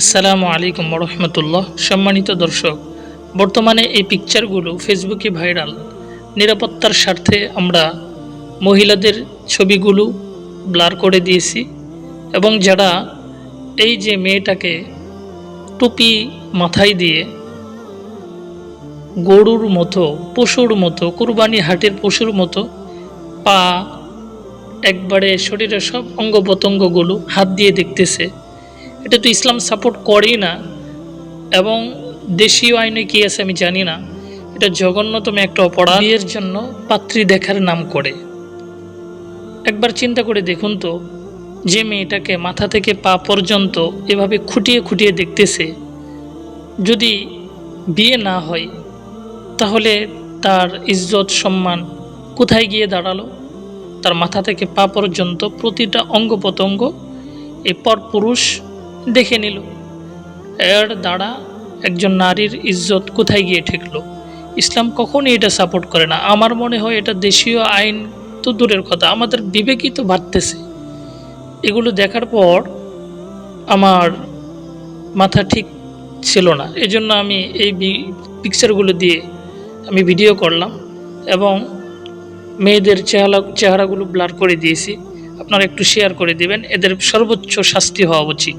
আসসালামু আলাইকুম রহমতুল্লাহ সম্মানিত দর্শক, বর্তমানে এই পিকচারগুলো ফেসবুকে ভাইরাল নিরাপত্তার স্বার্থে আমরা মহিলাদের ছবিগুলো ব্লার করে দিয়েছি এবং যারা এই যে মেয়েটাকে টুপি মাথায় দিয়ে গরুর মতো, পশুর মতো, কুরবানি হাটের পশুর মতো পা একবারে শরীরের সব অঙ্গ প্রত্যঙ্গগুলো হাত দিয়ে দেখতেছে। এটা তো ইসলাম সাপোর্ট করেই না। এবং দেশীয় আইনে কি আছে আমি জানি না। এটা জঘন্যতম একটা অপরাধ। বিয়ের জন্য পাত্রী দেখার নাম করে। একবার চিন্তা করে দেখুন তো, যে মেয়েটাকে মাথা থেকে পা পর্যন্ত এভাবে খুঁটিয়ে খুঁটিয়ে দেখতেছে। যদি বিয়ে না হয়, তাহলে তার ইজ্জত, সম্মান কোথায় গিয়ে দাঁড়াল? তার মাথা থেকে পা পর্যন্ত প্রতিটা অঙ্গ প্রত্যঙ্গ এই পরপুরুষ দেখে নিল। এর দ্বারা একজন নারীর ইজ্জত কোথায় গিয়ে ঠেকলো? ইসলাম কখনই এটা সাপোর্ট করে না। আমার মনে হয় এটা দেশীয় আইন তো দূরের কথা। আমাদের বিবেকই তো বাড়তেছে। এগুলো দেখার পর আমার মাথা ঠিক ছিল না। এজন্য আমি এই পিকচারগুলো দিয়ে আমি ভিডিও করলাম এবং মেয়েদের চেহারা চেহারাগুলো ব্লার করে দিয়েছি। আপনারা একটু শেয়ার করে দিবেন। এদের সর্বোচ্চ শাস্তি হওয়া উচিত।